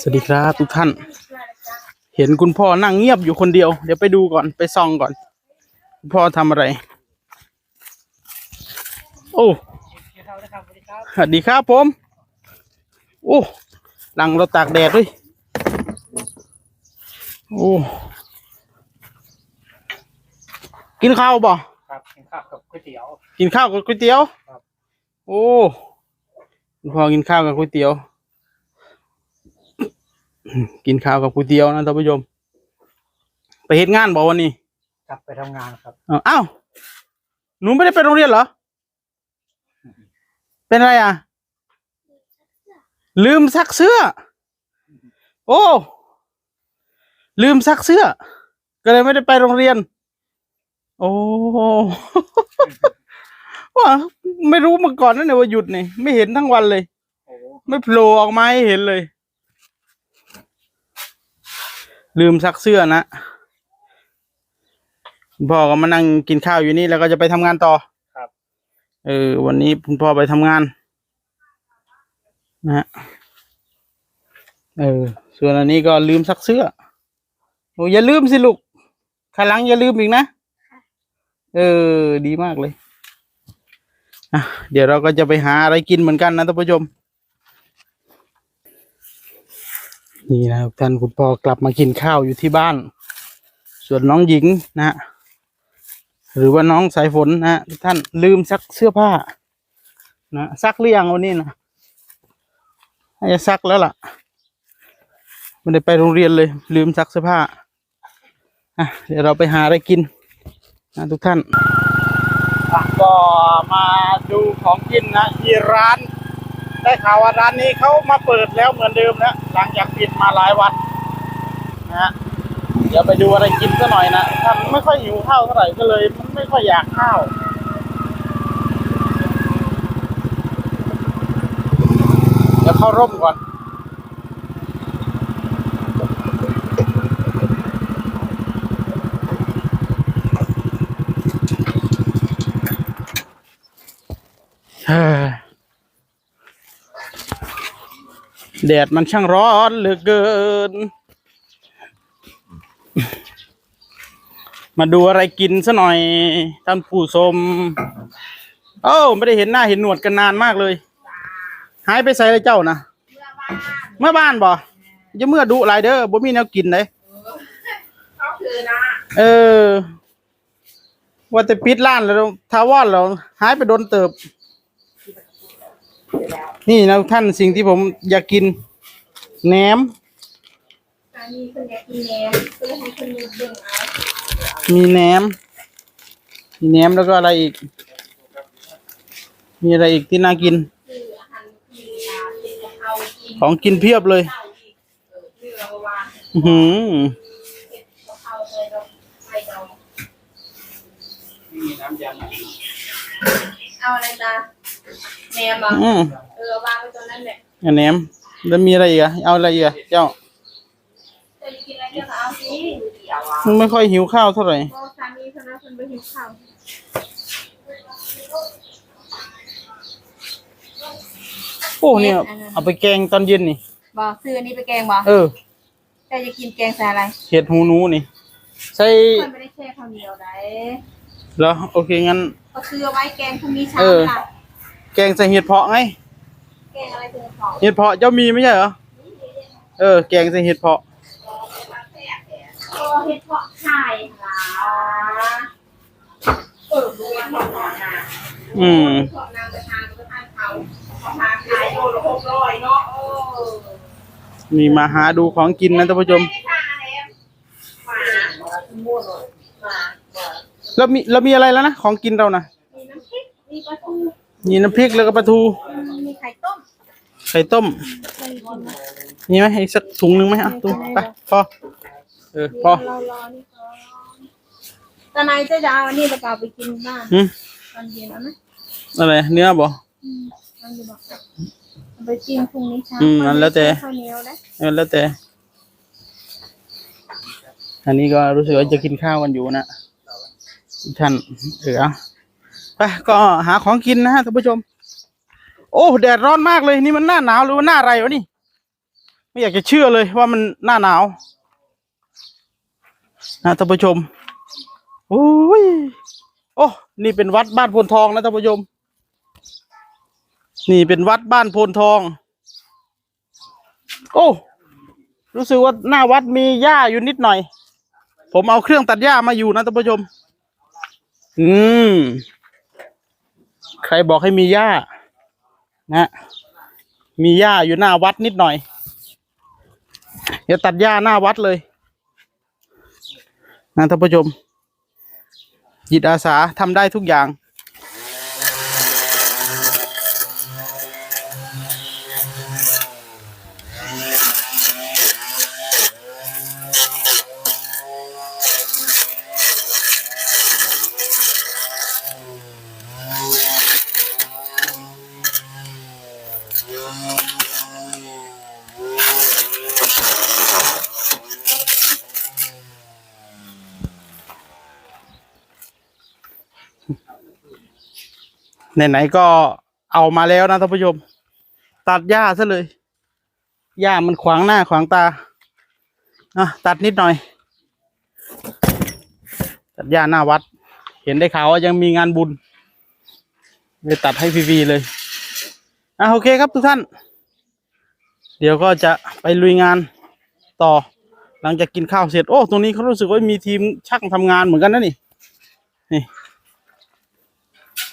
สวัสดีครับทุกท่าน เห็นคุณพ่อนั่งเงียบอยู่คนเดียว เดี๋ยวไปดูก่อนไปส่องก่อน คุณพ่อทำอะไร โอ้สวัสดีครับผม โอ้หลังเราตากแดดด้วยโอ้กินข้าวบ่ครับกินข้าวกับก๋วยเตี๋ยว กินข้าวกับก๋วยเตี๋ยว ครับ โอ้คุณพ่อกินข้าวกับก๋วยเตี๋ยว กินข้าวกับก๋วยเตี๋ยวนะท่านผู้ชม ไปเฮ็ดงานบอกวันนี้กลับไปทำงานครับอ้าวอ้าวหนูไม่ได้ไปโรงเรียนเหรอ เป็นอะไรอะ ลืมซักเสื้อ โอ้ ลืมซักเสื้อ ก็เลยไม่ได้ไปโรงเรียน โอ้ว่าไม่รู้มาก่อนนั่นเนี่ยว่าหยุดนี่ไม่เห็นทั้งวันเลยโอ้ไม่โผล่ออกมาให้เห็นเลย ลืมซักเสื้อนะคุณพ่อก็มานั่งกินข้าวอยู่นี่แล้วก็จะไปทำงานต่อครับ เออ วันนี้คุณพ่อไปทำงาน นะฮะเออ ส่วนอันนี้ก็ลืมซักเสื้อโอ้อย่าลืมสิลูกข้างหลังอย่าลืมอีกนะ เออ ดีมากเลย อะ เดี๋ยวเราก็จะไปหาอะไรกินเหมือนกันนะท่านผู้ชม นี่นะครับท่านคุณพ่อกลับมากินข้าวอยู่ที่บ้าน ส่วนน้องหญิงนะฮะหรือว่าน้องสายฝนนะฮะท่านลืมซักเสื้อผ้านะซักหรือยังวันนี้นะน่าจะซักแล้วล่ะไม่ได้ไปโรงเรียนเลย ลืมซักเสื้อผ้าอะเดี๋ยวเราไปหาอะไรกินนะทุกท่านก็มาดูของกินนะที่ร้าน ได้ข่าวว่าร้านนี้เขามาเปิดแล้วเหมือนเดิมนะหลังจากปิดมาหลายวันนะฮะเดี๋ยวไปดูอะไรกินซะหน่อยนะท่านไม่ค่อยหิวข้าวเท่าไหร่ก็เลย มันไม่ค่อยอยากข้าวเดี๋ยวเข้าร่มก่อน แดดมันช่างร้อนเหลือเกิน มาดูอะไรกินซะหน่อยท่านผู้ชมเอ้าไม่ได้เห็นหน้าเห็นหนวดกันนานมากเลย หายไปใส่เลยเจ้านะเมื่อบ้านบ่จะเมื่อดุหลายเด้อบ่มีแนวกินเลยเอนะเออ ว่าแต่ปิดร้านแล้วทาวอนแล้วหายไปโดนเติบ นี่นะท่านสิ่งที่ผมอยากกินแหนมอันนี้คนอยากกินแหนมเพื่อให้คนมีเบิ่งเอามีแหนม มีแหนมแล้วก็อะไรอีก มีอะไรอีกที่น่ากิน คืออาหารกินยาเป็นกะเพรากินของกินเพียบเลยข้าวอีกเออเรือวานอือหือเก็บกะเพราเลยเราไม่เอามีน้ำยำเอาอะไรจ้า แหนมเหรอะอืมเออวางไว้ตรงนั้นแหละอันแหนมแล้วมีอะไรอีกอะเอาอะไรอีกอะเจ้าจะกินอะไรก็เอาสิเดี๋ยวอะมึงไม่ค่อยหิวข้าวเท่าไหร่ก็สามีคนนั้นคนไปหิวข้าวโอ้เนี่ยเอาไปแกงตอนเย็นนี่ บอกซื้ออันนี้ไปแกงบอกเออแต่จะกินแกงใส่อะไรเห็ดหูหนูนี่ใส่มันไม่ได้แช่ข้าวเหนียวได้เหรอโอเคงั้น ก็ซื้อเอาไว้แกงพรุ่งนี้เช้าเออ ค่ะ แกงใส่เห็ดเพาะไง แกงอะไรคือของเห็ดเพาะเจ้ามีไม่ใช่เหรอ เออ แกงใส่เห็ดเพาะโอ้เห็ดเพาะไข่ค่ะเออดูว่าเพาะก่อนนะอืมเพาะนางไปทานไปทานเขาเพาะทานขายโลละหกร้อยเนาะโอ้นี่มาหาดูของกินนะท่านผู้ชม ไม่ได้ทานอะไรหมาหมาหมาแล้วมีแล้วมีอะไรแล้วนะ ของกินเรานะมีน้ำพริกมีปลาทู มีน้ำพริกแล้วก็ปลาทู มีไข่ต้มไข่ต้ม มีคนมีไหมอีกสักถุงหนึ่งไหมอะถุงไปพอ เออพอเรารอนี่ก่อนตอนไหนจะจะเอาอันนี้ไปกลับไปกินบ้านอืมตอนเย็นเอาไหมอะไรเนื้อบ่อืมมันจะบอกเอาไปกินพรุ่งนี้เช้าอืมนั่นแล้วแต่ข้าวเหนียวนะเออแล้วแต่ อันนี้ก็รู้สึกว่าจะกินข้าวกันอยู่นะท่านเออเอา ไปก็หาของกินนะฮะท่านผู้ชม โอ้แดดร้อนมากเลยนี่มันหน้าหนาวหรือว่าหน้าอะไรวะนี่ ไม่อยากจะเชื่อเลยว่ามันหน้าหนาวนะท่านผู้ชมโอ้ยโอ้นี่เป็นวัดบ้านโพนทองนะท่านผู้ชม นี่เป็นวัดบ้านโพนทอง โอ้รู้สึกว่าหน้าวัดมีหญ้าอยู่นิดหน่อย ผมเอาเครื่องตัดหญ้ามาอยู่นะท่านผู้ชม อืม ใครบอกให้มีหญ้า นะ มีหญ้าอยู่หน้าวัดนิดหน่อย อย่าตัดหญ้าหน้าวัดเลยนะท่านผู้ชมจิตอาสาทำได้ทุกอย่าง ไหนๆก็เอามาแล้วนะท่านผู้ชม ตัดหญ้าซะเลยหญ้ามันขวางหน้าขวางตาอะตัดนิดหน่อย ตัดหญ้าหน้าวัด เห็นได้ข่าวว่ายังมีงานบุญเลยตัดให้ฟรีๆเลย อะโอเคครับทุกท่าน เดี๋ยวก็จะไปลุยงานต่อหลังจากกินข้าวเสร็จโอ้ตรงนี้เขารู้สึกว่ามีทีมช่างทำงานเหมือนกันนะนี่นี่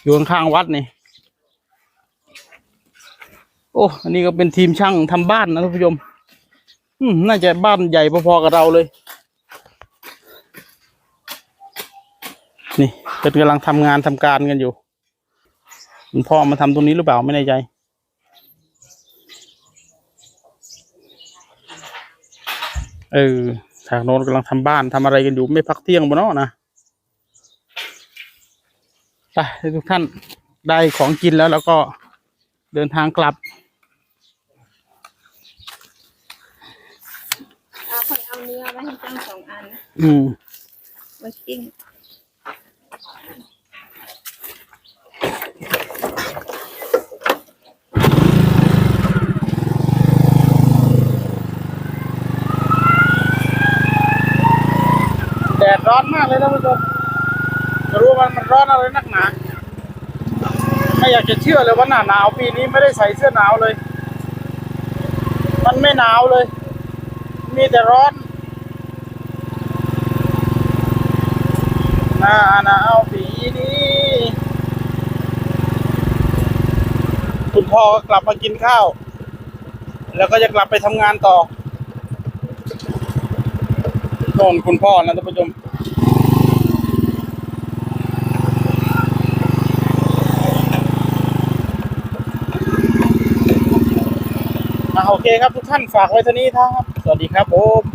อยู่ข้างวัดนี่ โอ้อันนี้ก็เป็นทีมช่างทำบ้านนะท่านผู้ชมอืมน่าจะบ้านใหญ่พอๆกับเราเลย นี่เป็นกำลังทำงานทำการกันอยู่คุณพ่อมาทำตรงนี้หรือเปล่าไม่แน่ใจ เออทางโน้นกำลังทำบ้านทำอะไรกันอยู่ไม่พักเที่ยงบ่เนาะนะไปให้ทุกท่านได้ของกินแล้วแล้วก็เดินทางกลับเอาคนเอาเนื้อไว้ให้จ้างสองอัน อืมไว้ปิ้ง ดร้อนมากเลยท่านผู้ชมจะรู้ว่ามันร้อนอะไรนักหนาไม่อยากจะเชื่อเลยว่าหน้าหนาวปีนี้ไม่ได้ใส่เสื้อหนาวเลย มันไม่หนาวเลย มีแต่ร้อนหน้าหนาวปีนี้คุณพ่อก็กลับมากินข้าว แล้วก็จะกลับไปทำงานต่อ โน่นคุณพ่อนะท่านผู้ชมโอเคครับทุกท่านฝากไว้เท่านี้ครับ สวัสดีครับผม